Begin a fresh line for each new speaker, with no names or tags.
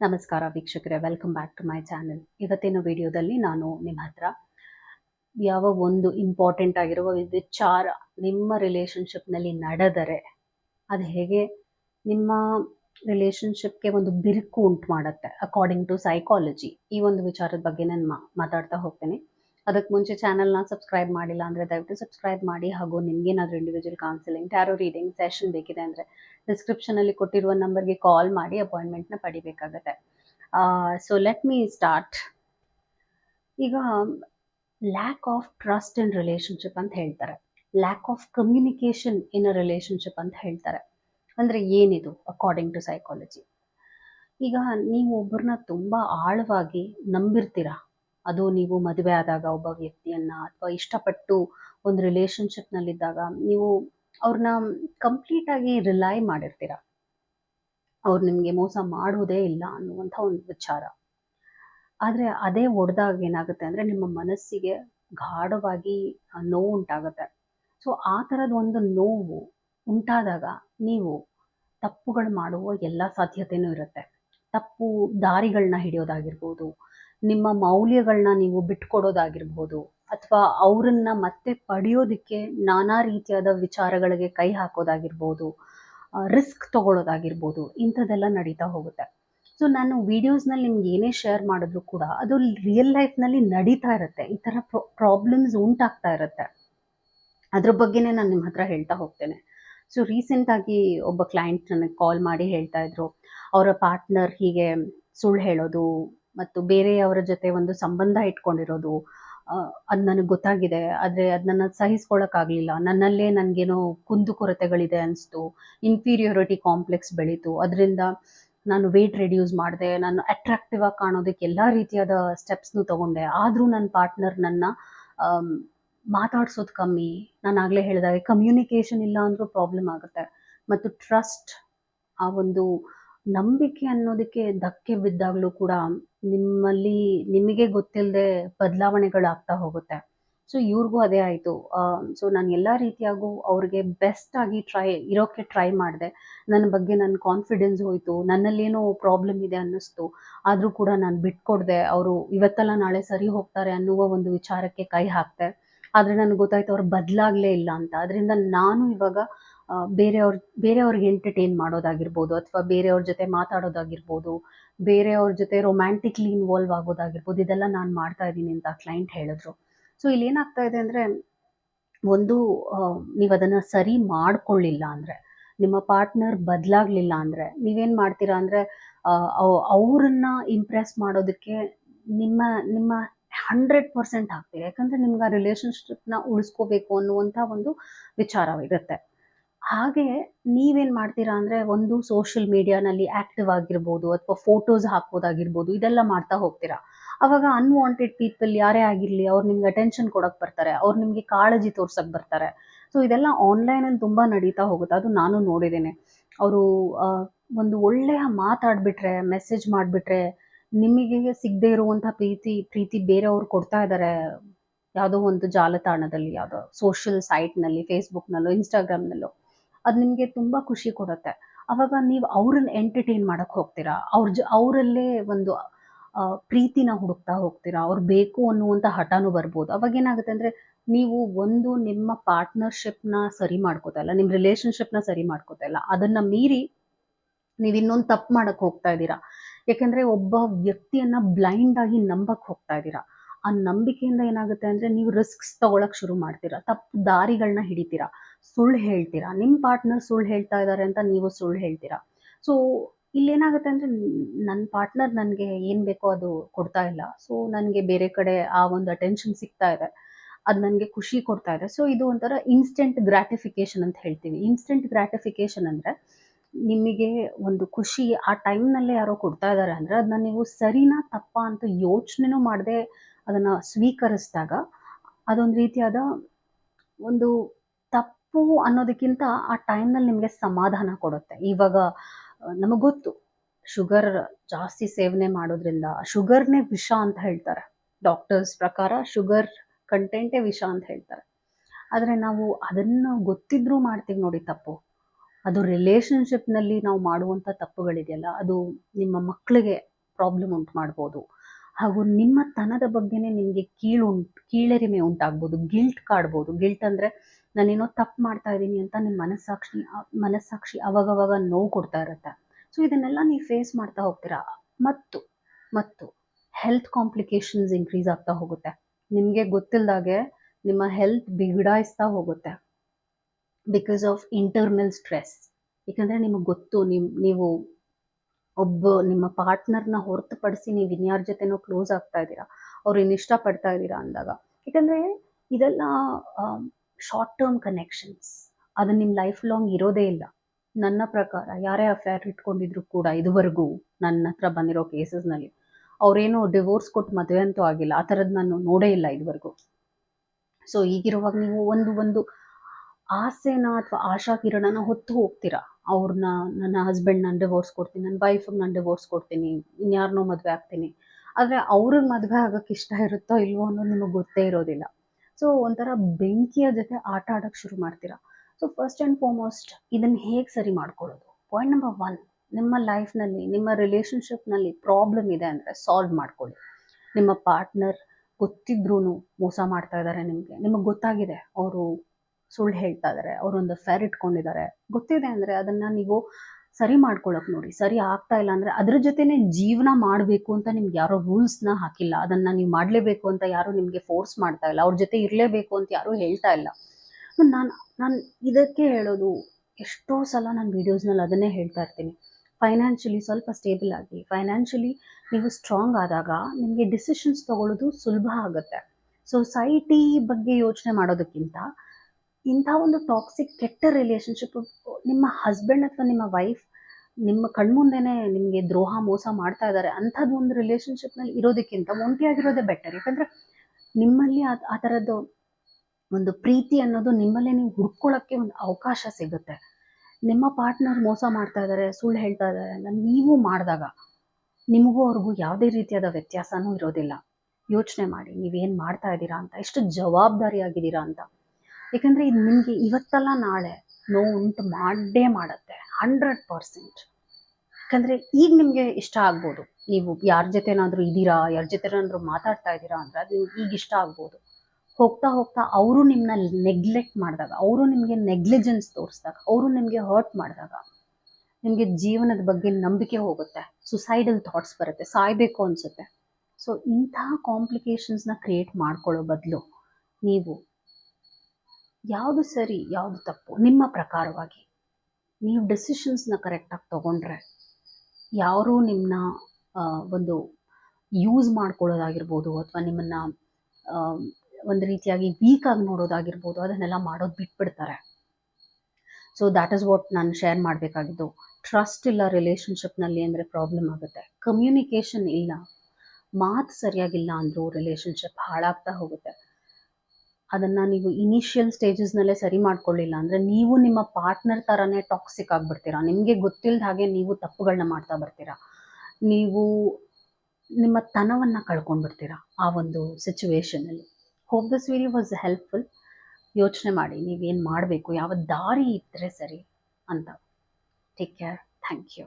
ನಮಸ್ಕಾರ ವೀಕ್ಷಕರೇ welcome back to my channel ಇವತ್ತಿನ ವಿಡಿಯೋದಲ್ಲಿ ನಾನು ನಿಮ್ಮ ಹತ್ರ ಯಾವ ಒಂದು ಇಂಪಾರ್ಟೆಂಟ್ ಆಗಿರುವ ವಿಚಾರ ನಿಮ್ಮ ರಿಲೇಶನ್ಶಿಪ್ನಲ್ಲಿ ನಡೆದರೆ ಅದು ಹೇಗೆ ನಿಮ್ಮ ರಿಲೇಶನ್ಶಿಪ್ಗೆ ಒಂದು ಬಿರುಕು ಉಂಟು ಮಾಡುತ್ತೆ. ಅಕಾರ್ಡಿಂಗ್ ಟು ಸೈಕಾಲಜಿ ಈ ಒಂದು ವಿಚಾರದ ಬಗ್ಗೆ ನಾನು ಮಾತಾಡ್ತಾ ಹೋಗ್ತೇನೆ. ಅದಕ್ಕೆ ಮುಂಚೆ ಚಾನಲ್ನ ಸಬ್ಸ್ಕ್ರೈಬ್ ಮಾಡಿಲ್ಲ ಅಂದರೆ ದಯವಿಟ್ಟು ಸಬ್ಸ್ಕ್ರೈಬ್ ಮಾಡಿ. ಹಾಗೂ ನಿಮಗೇನಾದರೂ individual counselling tarot reading session ಬೇಕಿದೆ ಅಂದರೆ ಡಿಸ್ಕ್ರಿಪ್ಷನಲ್ಲಿ ಕೊಟ್ಟಿರುವ ನಂಬರ್ಗೆ ಕಾಲ್ ಮಾಡಿ ಅಪಾಯಿಂಟ್ಮೆಂಟ್ನ ಪಡಿಬೇಕಾಗತ್ತೆ. ಸೊ ಲೆಟ್ ಮೀ ಸ್ಟಾರ್ಟ್ ಈಗ lack of trust in relationship ಅಂತ ಹೇಳ್ತಾರೆ. Lack of communication in a relationship ಅಂತ ಹೇಳ್ತಾರೆ. ಅಂದರೆ ಏನಿದು? ಅಕಾರ್ಡಿಂಗ್ ಟು ಸೈಕಾಲಜಿ ಈಗ, ನೀವು ಒಬ್ಬರನ್ನ ತುಂಬ ಆಳವಾಗಿ ನಂಬಿರ್ತೀರಾ? ಅದು ನೀವು ಮದುವೆ ಆದಾಗ ಒಬ್ಬ ವ್ಯಕ್ತಿಯನ್ನ ಅಥವಾ ಇಷ್ಟಪಟ್ಟು ಒಂದು ರಿಲೇಶನ್ಶಿಪ್ನಲ್ಲಿದ್ದಾಗ ನೀವು ಅವ್ರನ್ನ ಕಂಪ್ಲೀಟಾಗಿ ರಿಲೈ ಮಾಡಿರ್ತೀರ? ಅವ್ರು ನಿಮಗೆ ಮೋಸ ಮಾಡೋದೇ ಇಲ್ಲ ಅನ್ನುವಂಥ ಒಂದು ವಿಚಾರ. ಆದರೆ ಅದೇ ಒಡೆದಾಗ ಏನಾಗುತ್ತೆ ಅಂದರೆ ನಿಮ್ಮ ಮನಸ್ಸಿಗೆ ಗಾಢವಾಗಿ ನೋವು ಉಂಟಾಗುತ್ತೆ. ಸೊ ಆ ಥರದ ಒಂದು ನೋವು ಉಂಟಾದಾಗ ನೀವು ತಪ್ಪುಗಳು ಮಾಡುವ ಎಲ್ಲ ಸಾಧ್ಯತೆಯೂ ಇರುತ್ತೆ. ತಪ್ಪು ದಾರಿಗಳನ್ನ ಹಿಡಿಯೋದಾಗಿರ್ಬೋದು ನಿಮ್ಮ ಮೌಲ್ಯಗಳನ್ನ ನೀವು ಬಿಟ್ಕೊಡೋದಾಗಿರ್ಬೋದು ಅಥವಾ ಅವರನ್ನ ಮತ್ತೆ ಪಡೆಯೋದಕ್ಕೆ ನಾನಾ ರೀತಿಯಾದ ವಿಚಾರಗಳಿಗೆ ಕೈ ಹಾಕೋದಾಗಿರ್ಬೋದು ರಿಸ್ಕ್ ತಗೊಳ್ಳೋದಾಗಿರ್ಬೋದು ಇಂಥದ್ದೆಲ್ಲ ನಡೀತಾ ಹೋಗುತ್ತೆ. ಸೊ ನಾನು ವೀಡಿಯೋಸ್ನಲ್ಲಿ ನಿಮ್ಗೆ ಏನೇ ಶೇರ್ ಮಾಡಿದ್ರು ಕೂಡ ಅದು ರಿಯಲ್ ಲೈಫ್ನಲ್ಲಿ ನಡೀತಾ ಇರುತ್ತೆ. ಈ ಥರ ಪ್ರಾಬ್ಲಮ್ಸ್ ಉಂಟಾಗ್ತಾ ಇರುತ್ತೆ. ಅದ್ರ ಬಗ್ಗೆನೇ ನಾನು ನಿಮ್ಮ ಹತ್ರ ಹೇಳ್ತಾ ಹೋಗ್ತೇನೆ. ಸೊ ರೀಸೆಂಟಾಗಿ ಒಬ್ಬ ಕ್ಲೈಂಟ್ ನನಗೆ ಕಾಲ್ ಮಾಡಿ ಹೇಳ್ತಾ ಇದ್ರು. ಅವರ ಪಾರ್ಟ್ನರ್ ಹೀಗೆ ಸುಳ್ಳು ಹೇಳೋದು ಮತ್ತು ಬೇರೆಯವರ ಜೊತೆ ಒಂದು ಸಂಬಂಧ ಇಟ್ಕೊಂಡಿರೋದು ಅದು ನನಗೆ ಗೊತ್ತಾಗಿದೆ. ಆದರೆ ಅದನ್ನ ಸಹಿಸ್ಕೊಳ್ಳೋಕ್ಕಾಗಲಿಲ್ಲ ನನ್ನಲ್ಲೇ ನನಗೇನೋ ಕುಂದುಕೊರತೆಗಳಿದೆ ಅನಿಸ್ತು. ಇನ್ಫೀರಿಯೋರಿಟಿ ಕಾಂಪ್ಲೆಕ್ಸ್ ಬೆಳೀತು. ಅದರಿಂದ ನಾನು ವೆಯ್ಟ್ ರೆಡ್ಯೂಸ್ ಮಾಡಿದೆ. ನಾನು ಅಟ್ರಾಕ್ಟಿವ್ ಆಗಿ ಕಾಣೋದಕ್ಕೆ ಎಲ್ಲ ರೀತಿಯಾದ ಸ್ಟೆಪ್ಸ್ನು ತಗೊಂಡೆ. ಆದರೂ ನನ್ನ ಪಾರ್ಟ್ನರ್ ನನ್ನ ಮಾತಾಡ್ಸೋದು ಕಮ್ಮಿ. ನಾನು ಆಗಲೇ ಹೇಳಿದಾಗ ಕಮ್ಯುನಿಕೇಷನ್ ಇಲ್ಲ ಅಂದರೂ ಪ್ರಾಬ್ಲಮ್ ಆಗುತ್ತೆ. ಮತ್ತು ಟ್ರಸ್ಟ್ ಆ ಒಂದು ನಂಬಿಕೆ ಅನ್ನೋದಕ್ಕೆ ಧಕ್ಕೆ ಬಿದ್ದಾಗಲೂ ಕೂಡ ನಿಮ್ಮಲ್ಲಿ ನಿಮಗೆ ಗೊತ್ತಿಲ್ಲದೆ ಬದಲಾವಣೆಗಳಾಗ್ತಾ ಹೋಗುತ್ತೆ. ಸೊ ಇವ್ರಿಗೂ ಅದೇ ಆಯಿತು. ಸೊ ನಾನು ಎಲ್ಲ ರೀತಿಯಾಗೂ ಅವ್ರಿಗೆ ಬೆಸ್ಟ್ ಆಗಿ ಟ್ರೈ ಇರೋಕ್ಕೆ ಟ್ರೈ ಮಾಡಿದೆ. ನನ್ನ ಬಗ್ಗೆ ನನ್ನ ಕಾನ್ಫಿಡೆನ್ಸ್ ಹೋಯಿತು, ನನ್ನಲ್ಲೇನೋ ಪ್ರಾಬ್ಲಮ್ ಇದೆ ಅನ್ನಿಸ್ತು. ಆದರೂ ಕೂಡ ನಾನು ಬಿಟ್ಕೊಡ್ದೆ. ಅವರು ಇವತ್ತೆಲ್ಲ ನಾಳೆ ಸರಿ ಹೋಗ್ತಾರೆ ಅನ್ನುವ ಒಂದು ವಿಚಾರಕ್ಕೆ ಕೈ ಹಾಕ್ತೆ ಆದರೆ ನನಗೆ ಗೊತ್ತಾಯ್ತು ಅವ್ರು ಬದಲಾಗಲೇ ಇಲ್ಲ ಅಂತ. ಅದರಿಂದ ನಾನು ಇವಾಗ ಬೇರೆಯವ್ರ, ಬೇರೆಯವ್ರಿಗೆ ಎಂಟರ್ಟೈನ್ ಮಾಡೋದಾಗಿರ್ಬೋದು ಅಥವಾ ಬೇರೆಯವ್ರ ಜೊತೆ ಮಾತಾಡೋದಾಗಿರ್ಬೋದು, ಬೇರೆಯವ್ರ ಜೊತೆ ರೊಮ್ಯಾಂಟಿಕ್ಲಿ ಇನ್ವಾಲ್ವ್ ಆಗೋದಾಗಿರ್ಬೋದು, ಇದೆಲ್ಲ ನಾನು ಮಾಡ್ತಾ ಇದ್ದೀನಿ ಅಂತ ಕ್ಲೈಂಟ್ ಹೇಳಿದ್ರು. ಸೊ ಇಲ್ಲಿ ಏನಾಗ್ತಾ ಇದೆ ಅಂದರೆ, ಒಂದು ನೀವು ಅದನ್ನು ಸರಿ ಮಾಡ್ಕೊಳ್ಳಿಲ್ಲ ಅಂದರೆ, ನಿಮ್ಮ ಪಾರ್ಟ್ನರ್ ಬದಲಾಗ್ಲಿಲ್ಲ ಅಂದರೆ, ನೀವೇನು ಮಾಡ್ತೀರಾ ಅಂದರೆ ಅವರನ್ನ ಇಂಪ್ರೆಸ್ ಮಾಡೋದಕ್ಕೆ ನಿಮ್ಮ ನಿಮ್ಮ ಹಂಡ್ರೆಡ್ ಪರ್ಸೆಂಟ್ ಹಾಕ್ತೀರಿ ಯಾಕಂದರೆ ನಿಮ್ಗೆ ಆ ರಿಲೇಷನ್ಶಿಪ್ನ ಉಳಿಸ್ಕೋಬೇಕು ಅನ್ನುವಂಥ ಒಂದು ವಿಚಾರ ಇರುತ್ತೆ ಹಾಗೆ ನೀವೇನ್ ಮಾಡ್ತೀರಾ ಅಂದ್ರೆ ಒಂದು ಸೋಷಿಯಲ್ ಮೀಡಿಯಾನಲ್ಲಿ ಆ್ಯಕ್ಟಿವ್ ಆಗಿರ್ಬೋದು ಅಥವಾ ಫೋಟೋಸ್ ಹಾಕೋದಾಗಿರ್ಬೋದು ಇದೆಲ್ಲ ಮಾಡ್ತಾ ಹೋಗ್ತೀರಾ? ಅವಾಗ ಅನ್ವಾಂಟೆಡ್ ಪೀಪಲ್ ಯಾರೇ ಆಗಿರಲಿ ಅವ್ರು ನಿಮ್ಗೆ ಅಟೆನ್ಷನ್ ಕೊಡೋಕೆ ಬರ್ತಾರೆ, ಅವ್ರು ನಿಮಗೆ ಕಾಳಜಿ ತೋರ್ಸಕ್ಕೆ ಬರ್ತಾರೆ. ಸೊ ಇದೆಲ್ಲ ಆನ್ಲೈನಲ್ಲಿ ತುಂಬಾ ನಡೀತಾ ಹೋಗುತ್ತೆ, ಅದು ನಾನು ನೋಡಿದ್ದೇನೆ. ಅವರು ಒಂದು ಒಳ್ಳೆಯ ಮಾತಾಡಿಬಿಟ್ರೆ ಮೆಸೇಜ್ ಮಾಡಿಬಿಟ್ರೆ ನಿಮಗೆ ಸಿಗದೆ ಇರುವಂಥ ಪ್ರೀತಿ ಪ್ರೀತಿ ಬೇರೆಯವ್ರು ಕೊಡ್ತಾ ಇದ್ದಾರೆ ಯಾವುದೋ ಒಂದು ಜಾಲತಾಣದಲ್ಲಿ, ಯಾವುದೋ ಸೋಷಿಯಲ್ ಸೈಟ್ನಲ್ಲಿ ಫೇಸ್ಬುಕ್ನಲ್ಲೋ ಇನ್ಸ್ಟಾಗ್ರಾಮ್ನಲ್ಲೋ ಅದು ನಿಮಗೆ ತುಂಬ ಖುಷಿ ಕೊಡುತ್ತೆ. ಅವಾಗ ನೀವು ಅವ್ರನ್ನ ಎಂಟರ್ಟೈನ್ ಮಾಡೋಕ್ಕೆ ಹೋಗ್ತೀರಾ? ಅವ್ರ ಜ, ಅವರಲ್ಲೇ ಒಂದು ಪ್ರೀತಿನ ಹುಡುಕ್ತಾ ಹೋಗ್ತೀರಾ? ಅವ್ರು ಬೇಕು ಅನ್ನುವಂಥ ಹಠನೂ ಬರ್ಬೋದು. ಅವಾಗ ಏನಾಗುತ್ತೆ ಅಂದರೆ ನೀವು ಒಂದು ನಿಮ್ಮ ಪಾರ್ಟ್ನರ್ಶಿಪ್ನ ಸರಿ ಮಾಡ್ಕೋತಾ ಇಲ್ಲ ನಿಮ್ಮ ರಿಲೇಷನ್ಶಿಪ್ನ ಸರಿ ಮಾಡ್ಕೋತಾ ಇಲ್ಲ. ಅದನ್ನು ಮೀರಿ ನೀವು ಇನ್ನೊಂದು ತಪ್ಪು ಮಾಡೋಕ್ಕೆ ಹೋಗ್ತಾ ಇದ್ದೀರಾ? ಯಾಕೆಂದರೆ ಒಬ್ಬ ವ್ಯಕ್ತಿಯನ್ನು ಬ್ಲೈಂಡಾಗಿ ನಂಬಕ್ಕೆ ಹೋಗ್ತಾ ಇದ್ದೀರಾ? ಆ ನಂಬಿಕೆಯಿಂದ ಏನಾಗುತ್ತೆ ಅಂದರೆ ನೀವು ರಿಸ್ಕ್ಸ್ ತಗೊಳಕ್ಕೆ ಶುರು ಮಾಡ್ತೀರಾ. ತಪ್ಪು ದಾರಿಗಳನ್ನ ಹಿಡಿತೀರಾ. ಸುಳ್ಳು ಹೇಳ್ತೀರಾ. ನಿಮ್ಮ ಪಾರ್ಟ್ನರ್ ಸುಳ್ಳು ಹೇಳ್ತಾ ಇದ್ದಾರೆ ಅಂತ ನೀವು ಸುಳ್ಳು ಹೇಳ್ತೀರಾ. ಸೊ ಇಲ್ಲೇನಾಗುತ್ತೆ ಅಂದರೆ ನನ್ನ ಪಾರ್ಟ್ನರ್ ನನಗೆ ಏನು ಬೇಕೋ ಅದು ಕೊಡ್ತಾ ಇಲ್ಲ. ಸೊ ನನಗೆ ಬೇರೆ ಕಡೆ ಆ ಒಂದು ಅಟೆನ್ಷನ್ ಸಿಗ್ತಾ ಇದೆ. ಅದು ನನಗೆ ಖುಷಿ ಕೊಡ್ತಾ ಇದೆ. ಸೊ ಇದು ಒಂಥರ ಇನ್ಸ್ಟೆಂಟ್ ಗ್ರಾಟಿಫಿಕೇಶನ್ ಅಂತ ಹೇಳ್ತೀವಿ. ಇನ್ಸ್ಟೆಂಟ್ ಗ್ರಾಟಿಫಿಕೇಶನ್ ಅಂದರೆ ನಿಮಗೆ ಒಂದು ಖುಷಿ ಆ ಟೈಮ್ನಲ್ಲೇ ಯಾರೋ ಕೊಡ್ತಾ ಇದ್ದಾರೆ ಅಂದರೆ ಅದನ್ನ ನೀವು ಸರಿನಾ ತಪ್ಪಾ ಅಂತ ಯೋಚನೆನೂ ಮಾಡದೆ ಅದನ್ನು ಸ್ವೀಕರಿಸಿದಾಗ ಅದೊಂದು ರೀತಿಯಾದ ಒಂದು ತಪ್ಪು ಅನ್ನೋದಕ್ಕಿಂತ ಆ ಟೈಮ್ನಲ್ಲಿ ನಿಮಗೆ ಸಮಾಧಾನ ಕೊಡುತ್ತೆ. ಇವಾಗ ನಮಗೆ ಗೊತ್ತು. ಶುಗರ್ ಜಾಸ್ತಿ ಸೇವನೆ ಮಾಡೋದ್ರಿಂದ ಶುಗರ್ನೇ ವಿಷ ಅಂತ ಹೇಳ್ತಾರೆ. ಡಾಕ್ಟರ್ಸ್ ಪ್ರಕಾರ ಶುಗರ್ ಕಂಟೆಂಟೇ ವಿಷ ಅಂತ ಹೇಳ್ತಾರೆ. ಆದರೆ ನಾವು ಅದನ್ನು ಗೊತ್ತಿದ್ರೂ ಮಾಡ್ತೀವಿ ನೋಡಿ ತಪ್ಪು. ಅದು ರಿಲೇಷನ್ಶಿಪ್ನಲ್ಲಿ ನಾವು ಮಾಡುವಂಥ ತಪ್ಪುಗಳಿದೆಯಲ್ಲ, ಅದು ನಿಮ್ಮ ಮಕ್ಕಳಿಗೆ ಪ್ರಾಬ್ಲಮ್ ಉಂಟು ಮಾಡ್ಬೋದು. ಹಾಗೂ ನಿಮ್ಮ ತನದ ಬಗ್ಗೆನೇ ನಿಮಗೆ ಕೀಳು ಉಂಟು ಕೀಳರಿಮೆ ಉಂಟಾಗ್ಬೋದು ಗಿಲ್ಟ್ ಕಾಡ್ಬೋದು. ಗಿಲ್ಟ್ ಅಂದರೆ ನಾನೇನೋ ತಪ್ಪು ಮಾಡ್ತಾ ಇದ್ದೀನಿ ಅಂತ ನಿಮ್ಮ ಮನಸ್ಸಾಕ್ಷಿ ಮನಸ್ಸಾಕ್ಷಿ ಅವಾಗವಾಗ ನೋವು ಕೊಡ್ತಾ ಇರುತ್ತೆ. ಸೊ ಇದನ್ನೆಲ್ಲ ನೀವು ಫೇಸ್ ಮಾಡ್ತಾ ಹೋಗ್ತೀರಾ? ಮತ್ತು ಮತ್ತು ಹೆಲ್ತ್ ಕಾಂಪ್ಲಿಕೇಶನ್ಸ್ ಇನ್ಕ್ರೀಸ್ ಆಗ್ತಾ ಹೋಗುತ್ತೆ. ನಿಮಗೆ ಗೊತ್ತಿಲ್ಲದಾಗೆ ನಿಮ್ಮ ಹೆಲ್ತ್ ಬಿಗಡಾಯಿಸ್ತಾ ಹೋಗುತ್ತೆ. ಬಿಕಾಸ್ ಆಫ್ ಇಂಟರ್ನಲ್ ಸ್ಟ್ರೆಸ್ ಏಕೆಂದರೆ ನಿಮಗೆ ಗೊತ್ತು, ನಿಮ್, ನೀವು ಒಬ್ಬ ನಿಮ್ಮ ಪಾರ್ಟ್ನರ್ನ ಹೊರತುಪಡಿಸಿ ನೀವು ಇನ್ಯಾರ ಜೊತೆನೋ ಕ್ಲೋಸ್ ಆಗ್ತಾ ಇದ್ದೀರಾ? ಅವ್ರನ್ನ ಇಷ್ಟಪಡ್ತಾ ಇದ್ದೀರಾ ಅಂದಾಗ. ಯಾಕಂದರೆ ಇದೆಲ್ಲ ಶಾರ್ಟ್ ಟರ್ಮ್ ಕನೆಕ್ಷನ್ಸ್ ಅದು ನಿಮ್ಮ ಲೈಫ್ ಲಾಂಗ್ ಇರೋದೇ ಇಲ್ಲ. ನನ್ನ ಪ್ರಕಾರ ಯಾರೇ ಅಫೇರ್ ಇಟ್ಕೊಂಡಿದ್ರು ಕೂಡ ಇದುವರೆಗೂ ನನ್ನ ಹತ್ರ ಬಂದಿರೋ ಕೇಸಸ್ನಲ್ಲಿ ಅವರೇನು ಡಿವೋರ್ಸ್ ಕೊಟ್ಟು ಮದುವೆ ಅಂತೂ ಆಗಿಲ್ಲ. ಆ ಥರದ್ದು ನಾನು ನೋಡೇ ಇಲ್ಲ ಇದುವರೆಗೂ. ಸೊ ಈಗಿರುವಾಗ ನೀವು ಒಂದು ಒಂದು ಆಸೆನ ಅಥವಾ ಆಶಾ ಕಿರಣನ ಹೊತ್ತು ಹೋಗ್ತೀರಾ? ಅವ್ರನ್ನ ನನ್ನ ಹಸ್ಬೆಂಡ್ ನಾನು ಡಿವೋರ್ಸ್ ಕೊಡ್ತೀನಿ ನನ್ನ ವೈಫಿಗೆ ನಾನು ಡಿವೋರ್ಸ್ ಕೊಡ್ತೀನಿ ಇನ್ಯಾರನ್ನೋ ಮದುವೆ ಆಗ್ತೀನಿ. ಆದರೆ ಅವ್ರಿಗೆ ಮದುವೆ ಆಗೋಕ್ಕೆ ಇಷ್ಟ ಇರುತ್ತೋ ಇಲ್ವೋ ಅನ್ನೋದು ನಿಮಗೆ ಗೊತ್ತೇ ಇರೋದಿಲ್ಲ. ಸೊ ಒಂಥರ ಬೆಂಕಿಯ ಜೊತೆ ಆಟ ಆಡೋಕ್ಕೆ ಶುರು ಮಾಡ್ತೀರಾ? ಸೊ ಫಸ್ಟ್ ಆ್ಯಂಡ್ ಫಾರ್ಮೋಸ್ಟ್ ಇದನ್ನು ಹೇಗೆ ಸರಿ ಮಾಡ್ಕೊಳ್ಳೋದು? ಪಾಯಿಂಟ್ ನಂಬರ್ ಒನ್ ನಿಮ್ಮ ಲೈಫ್ನಲ್ಲಿ ನಿಮ್ಮ ರಿಲೇಷನ್ಶಿಪ್ನಲ್ಲಿ ಪ್ರಾಬ್ಲಮ್ ಇದೆ ಅಂದರೆ ಸಾಲ್ವ್ ಮಾಡ್ಕೊಳ್ಳಿ. ನಿಮ್ಮ ಪಾರ್ಟ್ನರ್ ಗೊತ್ತಿದ್ರೂ ಮೋಸ ಮಾಡ್ತಾ ಇದ್ದಾರೆ ನಿಮಗೆ. ನಿಮಗೆ ಗೊತ್ತಾಗಿದೆ, ಅವರು ಸುಳ್ಳು ಹೇಳ್ತಾ ಇದ್ದಾರೆ ಅವರೊಂದು ಫೇರ್ ಇಟ್ಕೊಂಡಿದ್ದಾರೆ ಗೊತ್ತಿದೆ ಅಂದರೆ ಅದನ್ನು ನೀವು ಸರಿ ಮಾಡ್ಕೊಳ್ಳೋಕೆ ನೋಡಿ, ಸರಿ ಆಗ್ತಾ ಇಲ್ಲ ಅಂದರೆ ಅದ್ರ ಜೊತೆನೇ ಜೀವನ ಮಾಡಬೇಕು ಅಂತ ನಿಮ್ಗೆ ಯಾರೋ ರೂಲ್ಸ್ನ ಹಾಕಿಲ್ಲ. ಅದನ್ನು ನೀವು ಮಾಡಲೇಬೇಕು ಅಂತ ಯಾರು ನಿಮಗೆ ಫೋರ್ಸ್ ಮಾಡ್ತಾ ಇಲ್ಲ. ಅವ್ರ ಜೊತೆ ಇರಲೇಬೇಕು ಅಂತ ಯಾರೂ ಹೇಳ್ತಾ ಇಲ್ಲ. ನಾನು ನಾನು ಇದಕ್ಕೆ ಹೇಳೋದು, ಎಷ್ಟೋ ಸಲ ನಾನು ವೀಡಿಯೋಸ್ನಲ್ಲಿ ಅದನ್ನೇ ಹೇಳ್ತಾ ಇರ್ತೀನಿ. ಫೈನಾನ್ಷಿಯಲಿ ಸ್ವಲ್ಪ ಸ್ಟೇಬಲ್ ಆಗಿ ಫೈನಾನ್ಷಿಯಲಿ ನೀವು ಸ್ಟ್ರಾಂಗ್ ಆದಾಗ ನಿಮಗೆ ಡಿಸಿಷನ್ಸ್ ತಗೊಳ್ಳೋದು ಸುಲಭ ಆಗುತ್ತೆ. ಸೊಸೈಟಿ ಬಗ್ಗೆ ಯೋಚನೆ ಮಾಡೋದಕ್ಕಿಂತ ಇಂಥ ಒಂದು ಟಾಕ್ಸಿಕ್ ಕೆಟ್ಟ ರಿಲೇಷನ್ಶಿಪ್ ನಿಮ್ಮ ಹಸ್ಬೆಂಡ್ ಅಥವಾ ನಿಮ್ಮ ವೈಫ್ ನಿಮ್ಮ ಕಣ್ಮುಂದೆನೇ ನಿಮಗೆ ದ್ರೋಹ, ಮೋಸ ಮಾಡ್ತಾ ಇದ್ದಾರೆ ಅಂಥದ್ದು ಒಂದು ರಿಲೇಷನ್ಶಿಪ್ನಲ್ಲಿ ಇರೋದಕ್ಕಿಂತ ಒಂಟಿಯಾಗಿರೋದೇ ಬೆಟರ್ ಯಾಕಂದ್ರೆ ನಿಮ್ಮಲ್ಲಿ ಆ ಆ ಥರದ್ದು ಒಂದು ಪ್ರೀತಿ ಅನ್ನೋದು ನಿಮ್ಮಲ್ಲೇ ನೀವು ಹುಡ್ಕೊಳ್ಳೋಕ್ಕೆ ಒಂದು ಅವಕಾಶ ಸಿಗುತ್ತೆ. ನಿಮ್ಮ ಪಾರ್ಟ್ನರ್ ಮೋಸ ಮಾಡ್ತಾ ಇದ್ದಾರೆ ಸುಳ್ಳು ಹೇಳ್ತಾ ಇದ್ದಾರೆ ಅಂತ ನೀವು ಮಾಡಿದಾಗ ನಿಮಗೂ ಅವ್ರಿಗೂ ಯಾವುದೇ ರೀತಿಯಾದ ವ್ಯತ್ಯಾಸನೂ ಇರೋದಿಲ್ಲ. ಯೋಚನೆ ಮಾಡಿ, ನೀವೇನು ಮಾಡ್ತಾ ಇದ್ದೀರಾ ಅಂತ, ಎಷ್ಟು ಜವಾಬ್ದಾರಿಯಾಗಿದ್ದೀರಾ ಅಂತ. ಯಾಕಂದರೆ ಇದು ನಿಮಗೆ ಇವತ್ತಲ್ಲ ನಾಳೆ ನೋವು ಉಂಟು ಮಾಡೇ ಮಾಡುತ್ತೆ ಹಂಡ್ರೆಡ್ ಪರ್ಸೆಂಟ್ ಯಾಕಂದರೆ ಈಗ ನಿಮಗೆ ಇಷ್ಟ ಆಗ್ಬೋದು. ನೀವು ಯಾರ ಜೊತೆನಾದರೂ ಇದ್ದೀರಾ ಯಾರ ಜೊತೆನಾದರೂ ಮಾತಾಡ್ತಾ ಇದ್ದೀರಾ ಅಂದರೆ ಅದು ನಿಮ್ಗೆ ಈಗ ಇಷ್ಟ ಆಗ್ಬೋದು. ಹೋಗ್ತಾ ಹೋಗ್ತಾ ಅವರು ನಿಮ್ಮನ್ನ ನೆಗ್ಲೆಕ್ಟ್ ಮಾಡಿದಾಗ, ಅವರು ನಿಮಗೆ ನೆಗ್ಲಿಜೆನ್ಸ್ ತೋರಿಸಿದಾಗ, ಅವರು ನಿಮಗೆ ಹರ್ಟ್ ಮಾಡಿದಾಗ ನಿಮಗೆ ಜೀವನದ ಬಗ್ಗೆ ನಂಬಿಕೆ ಹೋಗುತ್ತೆ ಸುಸೈಡಲ್ ಥಾಟ್ಸ್ ಬರುತ್ತೆ, ಸಾಯಬೇಕು ಅನಿಸುತ್ತೆ. ಸೊ ಇಂತಹ ಕಾಂಪ್ಲಿಕೇಶನ್ಸ್ನ ಕ್ರಿಯೇಟ್ ಮಾಡ್ಕೊಳ್ಳೋ ಬದಲು ನೀವು ಯಾವುದು ಸರಿ, ಯಾವುದು ತಪ್ಪು, ನಿಮ್ಮ ಪ್ರಕಾರವಾಗಿ. ನೀವು ಡೆಸಿಷನ್ಸ್ನ ಕರೆಕ್ಟಾಗಿ ತೊಗೊಂಡ್ರೆ, ಯಾರೂ ನಿಮ್ಮನ್ನ ಒಂದು ಯೂಸ್ ಮಾಡ್ಕೊಳ್ಳೋದಾಗಿರ್ಬೋದು ಅಥವಾ ನಿಮ್ಮನ್ನು ಒಂದು ರೀತಿಯಾಗಿ ವೀಕಾಗಿ ನೋಡೋದಾಗಿರ್ಬೋದು, ಅದನ್ನೆಲ್ಲ ಮಾಡೋದು ಬಿಟ್ಬಿಡ್ತಾರೆ. ಸೊ ದ್ಯಾಟ್ ಇಸ್ ವಾಟ್ ನಾನು ಶೇರ್ ಮಾಡಬೇಕಾಗಿದ್ದು. ಟ್ರಸ್ಟ್ ಇಲ್ಲ ರಿಲೇಷನ್ಶಿಪ್ನಲ್ಲಿ ಅಂದರೆ ಪ್ರಾಬ್ಲಮ್ ಆಗುತ್ತೆ. ಕಮ್ಯುನಿಕೇಷನ್ ಇಲ್ಲ. ಮಾತು ಸರಿಯಾಗಿಲ್ಲ ಅಂದರೂ ರಿಲೇಷನ್ಶಿಪ್ ಹಾಳಾಗ್ತಾ ಹೋಗುತ್ತೆ. ಅದನ್ನು ನೀವು ಇನಿಷಿಯಲ್ ಸ್ಟೇಜಸ್ನಲ್ಲೇ ಸರಿ ಮಾಡ್ಕೊಳ್ಳಿಲ್ಲ ಅಂದರೆ ನೀವು ನಿಮ್ಮ ಪಾರ್ಟ್ನರ್ ಥರನೇ ಟಾಕ್ಸಿಕ್ ಆಗಿಬಿಡ್ತೀರಾ. ನಿಮಗೆ ಗೊತ್ತಿಲ್ಲದ ಹಾಗೆ ನೀವು ತಪ್ಪುಗಳನ್ನ ಮಾಡ್ತಾ ಬರ್ತೀರಾ. ನೀವು ನಿಮ್ಮ ತನವನ್ನು ಕಳ್ಕೊಂಡ್ಬಿಡ್ತೀರಾ ಆ ಒಂದು ಸಿಚುವೇಶನಲ್ಲಿ hope this video was helpful ಯೋಚನೆ ಮಾಡಿ, ನೀವೇನು ಮಾಡಬೇಕು, ಯಾವ ದಾರಿ ಇದ್ದರೆ ಸರಿ ಅಂತ. Take care thank you